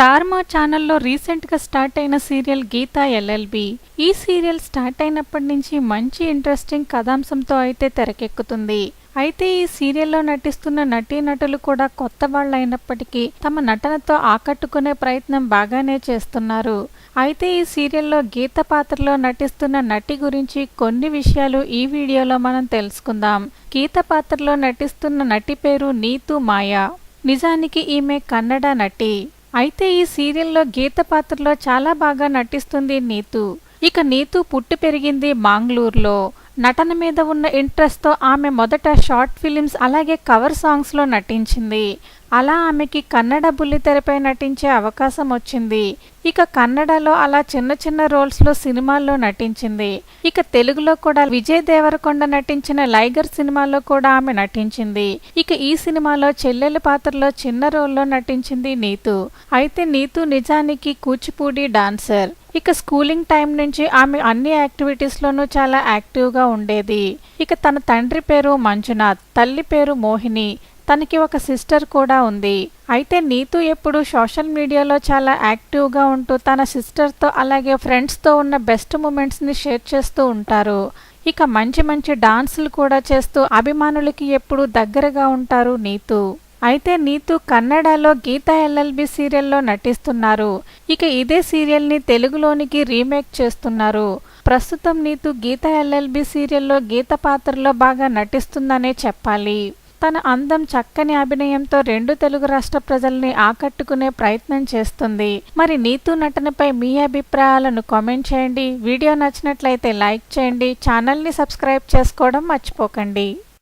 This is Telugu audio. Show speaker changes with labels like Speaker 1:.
Speaker 1: స్టార్ మా ఛానల్లో రీసెంట్గా స్టార్ట్ అయిన సీరియల్ గీతా ఎల్ఎల్బి. ఈ సీరియల్ స్టార్ట్ అయినప్పటి నుంచి మంచి ఇంట్రెస్టింగ్ కథాంశంతో అయితే తెరకెక్కుతుంది. అయితే ఈ సీరియల్లో నటిస్తున్న నటీనటులు కూడా కొత్త వాళ్ళు అయినప్పటికీ తమ నటనతో ఆకట్టుకునే ప్రయత్నం బాగానే చేస్తున్నారు. అయితే ఈ సీరియల్లో గీత పాత్రలో నటిస్తున్న నటి గురించి కొన్ని విషయాలు ఈ వీడియోలో మనం తెలుసుకుందాం. గీత పాత్రలో నటిస్తున్న నటి పేరు నీతు మాయా. నిజానికి ఈమె కన్నడ నటి. అయితే ఈ సీరియల్లో గీత పాత్రలో చాలా బాగా నటిస్తుంది నీతు. ఇక నీతు పుట్టి పెరిగింది మాంగ్లూరులో. నటన మీద ఉన్న ఇంట్రెస్ట్తో ఆమె మొదట షార్ట్ ఫిలిమ్స్ అలాగే కవర్ సాంగ్స్లో నటించింది. అలా ఆమెకి కన్నడ బుల్లితెరపై నటించే అవకాశం వచ్చింది. ఇక కన్నడలో అలా చిన్న చిన్న రోల్స్లో సినిమాల్లో నటించింది. ఇక తెలుగులో కూడా విజయ్ దేవరకొండ నటించిన లైగర్ సినిమాలో కూడా ఆమె నటించింది. ఇక ఈ సినిమాలో చెల్లెల పాత్రలో చిన్న రోల్లో నటించింది నీతు. అయితే నీతు నిజానికి కూచిపూడి డాన్సర్. ఇక స్కూలింగ్ టైం నుంచి ఆమె అన్ని యాక్టివిటీస్లోనూ చాలా యాక్టివ్గా ఉండేది. ఇక తన తండ్రి పేరు మంజునాథ్ తల్లి పేరు మోహిని తనకి ఒక సిస్టర్ కూడా ఉంది. అయితే నీతు ఎప్పుడు సోషల్ మీడియాలో చాలా యాక్టివ్గా ఉంటూ తన సిస్టర్తో అలాగే ఫ్రెండ్స్తో ఉన్న బెస్ట్ మూమెంట్స్ని షేర్ చేస్తూ ఉంటారు. ఇక మంచి మంచి డాన్సులు కూడా చేస్తూ అభిమానులకి ఎప్పుడు దగ్గరగా ఉంటారు నీతు. అయితే నీతు కన్నడలో గీత ఎల్ఎల్బి సీరియల్లో నటిస్తున్నారు. ఇక ఇదే సీరియల్ని తెలుగులోనికి రీమేక్ చేస్తున్నారు. ప్రస్తుతం నీతు గీత ఎల్ఎల్బి సీరియల్లో గీత పాత్రలో బాగా నటిస్తుందనే చెప్పాలి. తన అందం చక్కని అభినయంతో రెండు తెలుగు రాష్ట్ర ప్రజల్ని ఆకట్టుకునే ప్రయత్నం చేస్తుంది. మరి నీతు నటనపై మీ అభిప్రాయాలను కామెంట్ చేయండి. వీడియో నచ్చినట్లయితే లైక్ చేయండి. ఛానల్ని సబ్స్క్రైబ్ చేసుకోవడం మర్చిపోకండి.